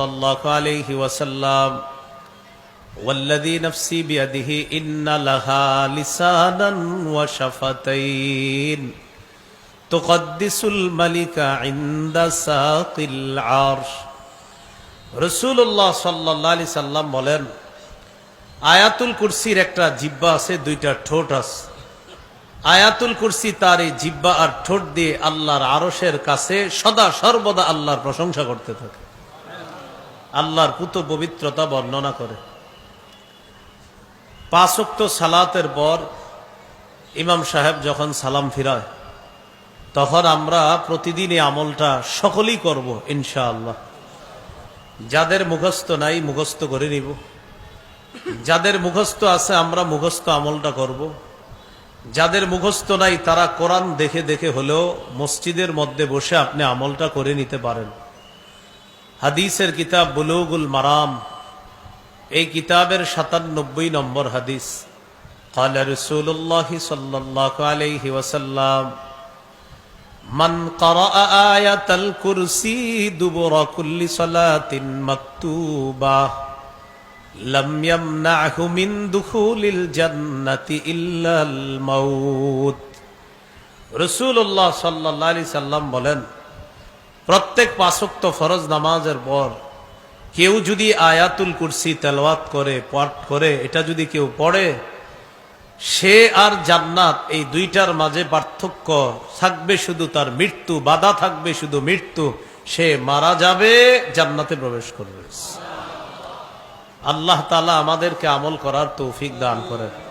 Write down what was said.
صلى الله عليه وسلم والذي نفسي بيده إن لها لسانا وشفتين تقدس الملك عند ساق العرش রসুল্লাহ সাল্লাহ আলি সাল্লাম বলেন আয়াতুল কুরসির একটা জিব্বা আছে দুইটা ঠোঁট আছে আয়াতুল কুরসি তার এই জিব্বা আর ঠোঁট দিয়ে আল্লাহর আরসের কাছে সদা সর্বদা আল্লাহর প্রশংসা করতে থাকে আল্লাহর পুত পবিত্রতা বর্ণনা করে। পাঁচক্ত সালাতের পর ইমাম সাহেব যখন সালাম ফিরায়, তখন আমরা প্রতিদিন এই আমলটা সকলেই করব ইনশাআল্লাহ। যাদের মুখস্থ নাই মুখস্থ করে নিব। যাদের মুখস্থ আছে আমরা মুখস্থ আমলটা করব। যাদের মুখস্থ নাই তারা কোরআন দেখে দেখে হলেও মসজিদের মধ্যে বসে আপনি আমলটা করে নিতে পারেন। হাদিসের কিতাব বুলুগুল মারাম এই কিতাবের সাতানব্বই নম্বর হাদিস قال رسول الله صلى الله عليه وسلم من قرأ آية الكرسي دبر كل صلاة مكتوبة لم يمنعه من دخول الجنة إلا الموت রসুল্লাহ সাল্লাহ আলি সাল্লাম বলেন প্রত্যেক পাঁচক্ত ফরজ নামাজের পর কেউ যদি আয়াতুল কুরসি তেলওয়াত করে, পাঠ করে, এটা যদি কেউ পড়ে, সে আর জান্নাত এই দুইটার মাঝে পার্থক্য। থাকবে শুধু তার মৃত্যু, বাধা থাকবে শুধু মৃত্যু। সে মারা যাবে, জান্নাতে প্রবেশ করবে। আল্লাহ তালা আমাদেরকে আমল করার তৌফিক দান করেন।